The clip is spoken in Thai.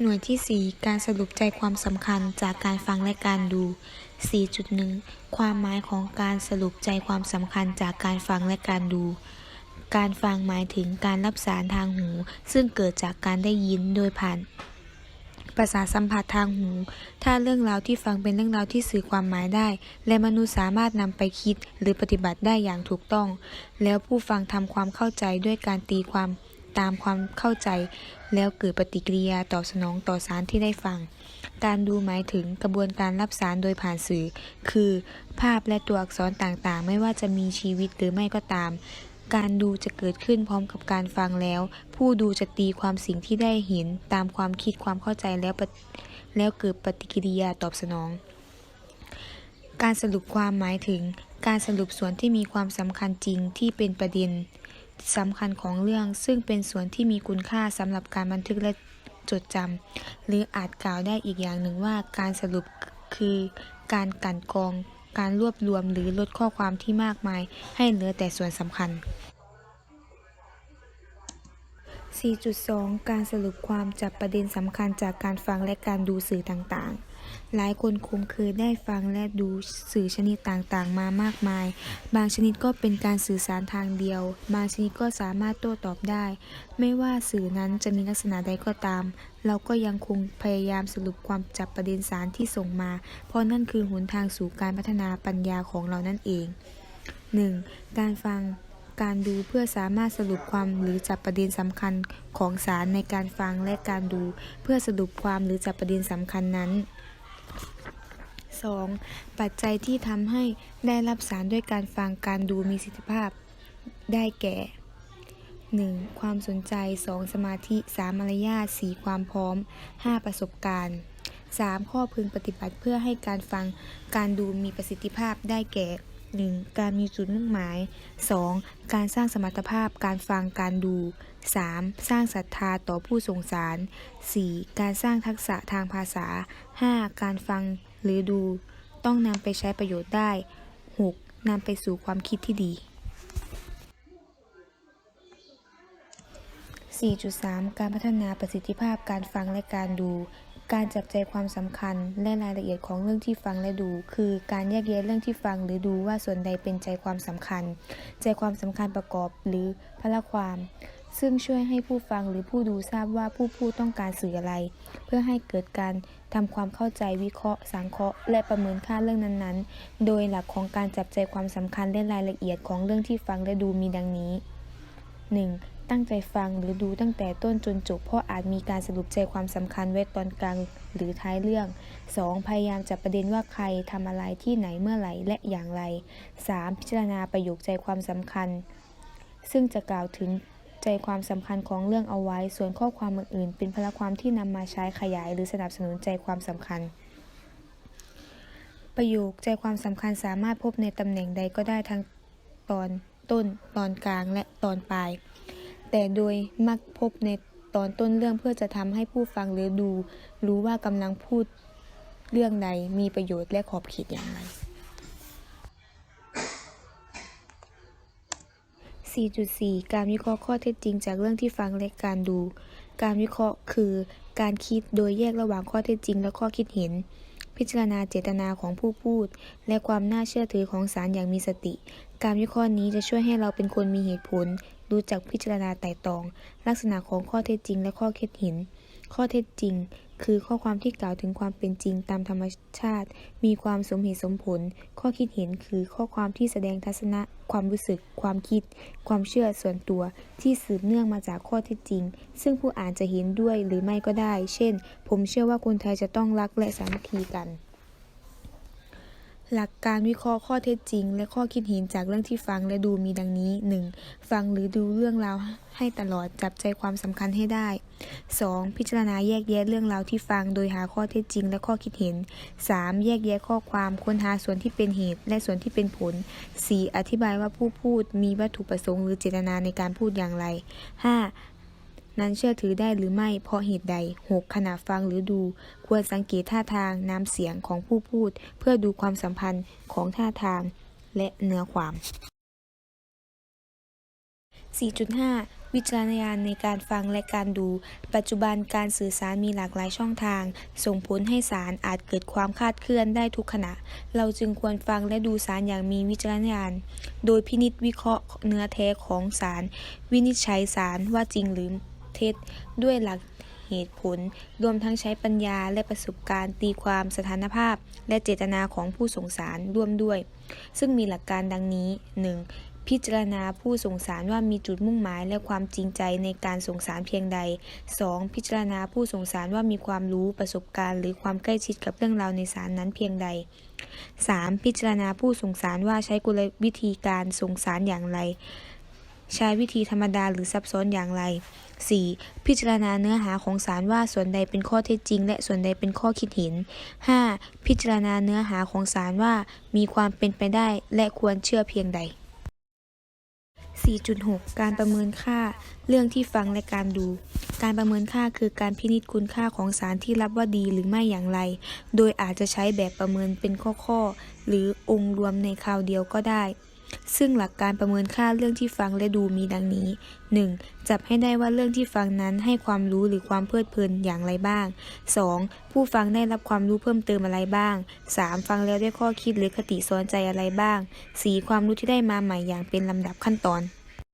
หน่วยที่ 4 การสรุปใจความสำคัญจากการฟังและการดู 4.1 ความหมายของการสรุปใจความสำคัญจากการฟังและการดู การฟังหมายถึงการรับสารทางหู ซึ่งเกิดจากการได้ยินโดยผ่านประสาทสัมผัสทางหู ถ้าเรื่องราวที่ฟังเป็นเรื่องราวที่สื่อความหมายได้ และมนุษย์สามารถนำไปคิดหรือปฏิบัติได้อย่างถูกต้อง แล้วผู้ฟังทำความเข้าใจด้วยการตีความ ตามความเข้าใจ แล้วเกิดปฏิกิริยาตอบสนองต่อสารที่ได้ฟัง การดูหมายถึงกระบวนการรับสารโดยผ่านสื่อ คือ ภาพและตัวอักษรต่างๆ ไม่ว่าจะมีชีวิตหรือไม่ก็ตาม การดูจะเกิดขึ้นพร้อมกับการฟังแล้ว ผู้ดูจะตีความสิ่งที่ได้เห็น ตามความคิดความเข้าใจแล้วแล้วเกิดปฏิกิริยาตอบสนอง การสรุปความหมายถึง การสรุปส่วนที่มีความสำคัญจริงที่เป็นประเด็น สำคัญของเรื่อง ซึ่งเป็นส่วนที่มีคุณค่าสำหรับการบันทึกและจดจำหรืออาจกล่าวได้อีกอย่างหนึ่งว่าการสรุปคือการกลั่นกรอง การรวบรวมหรือลดข้อความที่มากมาย ให้เหลือแต่ส่วนสำคัญ 4.2 การสรุปความจับประเด็นสำคัญจากการฟังและการดูสื่อต่างๆ หลายคนคงเคยได้ฟังและดูสื่อชนิดต่างๆ มามากมาย บางชนิดก็เป็นการสื่อสารทางเดียว บางชนิดก็สามารถโต้ตอบได้ ไม่ว่าสื่อนั้นจะมีลักษณะใดก็ตาม เราก็ยังคงพยายามสรุปความจับประเด็นสารที่ส่งมา เพราะนั่นคือหนทางสู่การพัฒนาปัญญาของเรานั่นเอง 1. การฟังการดูเพื่อสามารถสรุปความหรือจับประเด็นสำคัญของสารในการฟังและการดู เพื่อสรุปความหรือจับประเด็นสำคัญนั้น 2. ปัจจัยที่ทำให้ได้รับสารด้วยการฟังการดูมีประสิทธิภาพ ได้แก่ 1. ความสนใจ 2. สมาธิ 3. มารยาท 4. ความพร้อม 5. ประสบการณ์ 3. ข้อพึงปฏิบัติเพื่อให้การฟังการดูมีประสิทธิภาพได้แก่ 1. การมีจุดมุ่งหมาย 2. การสร้างสมรรถภาพการฟังการดู 3. สร้างศรัทธาต่อผู้ส่งสาร 4. การสร้างทักษะทางภาษา 5. การฟังหรือดู ต้องนำไปใช้ประโยชน์ได้ 6. นำไปสู่ความคิดที่ดี 4.3 การพัฒนาประสิทธิภาพการฟังและการดู การจับใจความสำคัญและรายละเอียดของเรื่องที่ฟังและดู คือการแยกแยะเรื่องที่ฟังหรือดูว่าส่วนใดเป็นใจความสำคัญ ใจความสำคัญประกอบหรือพละความ ซึ่งช่วยให้ผู้ฟังหรือผู้ดูทราบว่าผู้พูดต้องการสื่ออะไร เพื่อให้เกิดการทำความเข้าใจวิเคราะห์ สังเคราะห์ และประเมินค่าเรื่องนั้นๆ โดยหลักของการจับใจความสำคัญและรายละเอียดของเรื่องที่ฟังและดูมีดังนี้ 1. ตั้งใจฟังหรือดูตั้งแต่ต้นจนจบเพราะอาจมีการสรุปใจความสำคัญไว้ตอนกลางหรือท้ายเรื่อง 2. พยายามจับประเด็นว่าใครทำอะไรที่ไหนเมื่อไหร่และอย่างไร 3. พิจารณาประโยคใจความสำคัญ ซึ่งจะกล่าวถึงใจความสำคัญของเรื่องเอาไว้ ส่วนข้อความอื่นๆ เป็นพละความที่นำมาใช้ขยาย หรือสนับสนุนใจความสำคัญ ประโยคใจความสำคัญสามารถพบในตำแหน่งใดก็ได้ทั้งตอนต้น ตอนกลางและตอนปลาย แต่โดยมักพบในตอนต้นเรื่องเพื่อจะทำให้ผู้ฟังหรือดู รู้ว่ากำลังพูดเรื่องใดมีประโยชน์และขอบเขตอย่างไร 4.4 การวิเคราะห์ข้อเท็จจริงจากเรื่องที่ฟังและการดู การวิเคราะห์คือ การคิดโดยแยกระหว่างข้อเท็จจริงและข้อคิดเห็น พิจารณาเจตนาของผู้พูด และความน่าเชื่อถือของสารอย่างมีสติ การวิเคราะห์นี้จะช่วยให้เราเป็นคนมีเหตุผล รู้จักพิจารณาไต่ตอง ลักษณะของข้อเท็จจริงและข้อคิดเห็นข้อเท็จจริง คือข้อความที่กล่าวถึงความเป็นจริงตามธรรมชาติ มีความสมเหตุสมผล ข้อคิดเห็นคือข้อความที่แสดงทัศนะ ความรู้สึก ความคิด ความเชื่อส่วนตัว ที่สืบเนื่องมาจากข้อเท็จจริง ซึ่งผู้อ่านจะเห็นด้วยหรือไม่ก็ได้ เช่น ผมเชื่อว่าคนไทยจะต้องรักและสามัคคีกัน หลักการวิเคราะห์ข้อเท็จจริง และข้อคิดเห็นจากเรื่องที่ฟังและดูมีดังนี้ 1. ฟังหรือดูเรื่องราวให้ตลอดจับใจความสำคัญให้ได้ 2. พิจารณาแยกแยะเรื่องราวที่ฟังโดยหาข้อเท็จจริงและข้อคิดเห็น 3. แยกแยะข้อความค้นหาส่วนที่เป็นเหตุและส่วนที่เป็นผล 4. อธิบายว่าผู้พูดมีวัตถุประสงค์หรือเจตนาในการพูดอย่างไร 5. นั้นเชื่อถือได้หรือไม่เพราะเหตุใด 6. ขณะฟังหรือดู ควรสังเกตท่าทางน้ำเสียงของผู้พูด เพื่อดูความสัมพันธ์ของท่าทางและเนื้อความ 4.5วิจารณญาณในการฟังและการดู ปัจจุบันการสื่อสารมีหลากหลายช่องทาง ส่งผลให้สารอาจเกิดความคลาดเคลื่อนได้ทุกขณะ เราจึงควรฟังและดูสารอย่างมีวิจารณญาณ โดยพินิจวิเคราะห์เนื้อแท้ของสาร วินิจฉัยสารว่าจริงหรือ เท็จ ด้วยหลักเหตุผล รวมทั้งใช้ปัญญาและประสบการณ์ตีความสถานภาพ และเจตนาของผู้ส่งสารร่วมด้วย ซึ่งมีหลักการดังนี้ 1. พิจารณาผู้ส่งสารว่ามีจุดมุ่งหมายและความจริงใจในการส่งสารเพียงใด 2. พิจารณาผู้ส่งสารว่ามีความรู้ประสบการณ์ หรือความใกล้ชิดกับเรื่องราวในสารนั้นเพียงใด 3. พิจารณาผู้ส่งสารว่าใช้กลวิธีการส่งสารอย่างไร ใช้วิธีธรรมดาหรือซับซ้อนอย่างไร 4. พิจารณาเนื้อหาของสารว่าส่วนใดเป็นข้อเท็จจริง และส่วนใดเป็นข้อคิดเห็น 5. พิจารณาเนื้อหาของสารว่ามีความเป็นไปได้และควรเชื่อเพียงใด 4.6 การประเมินค่า เรื่องที่ฟังและการดู การประเมินค่าคือการพินิจคุณค่าของสารที่รับว่าดีหรือไม่อย่างไร โดยอาจจะใช้แบบประเมินเป็นข้อๆ หรือองค์รวมในคราวเดียวก็ได้ ซึ่งหลักการประเมินค่าเรื่องที่ฟังและดูมีดังนี้ 1. จับให้ได้ว่าเรื่องที่ฟังนั้นให้ความรู้หรือความเพลิดเพลินอย่างไรบ้าง 2. ผู้ฟังได้รับความรู้เพิ่มเติมอะไรบ้าง 3. ฟังแล้วได้ข้อคิดหรือคติสอนใจอะไรบ้าง 4. ความรู้ที่ได้มาใหม่อย่างเป็นลำดับขั้นตอน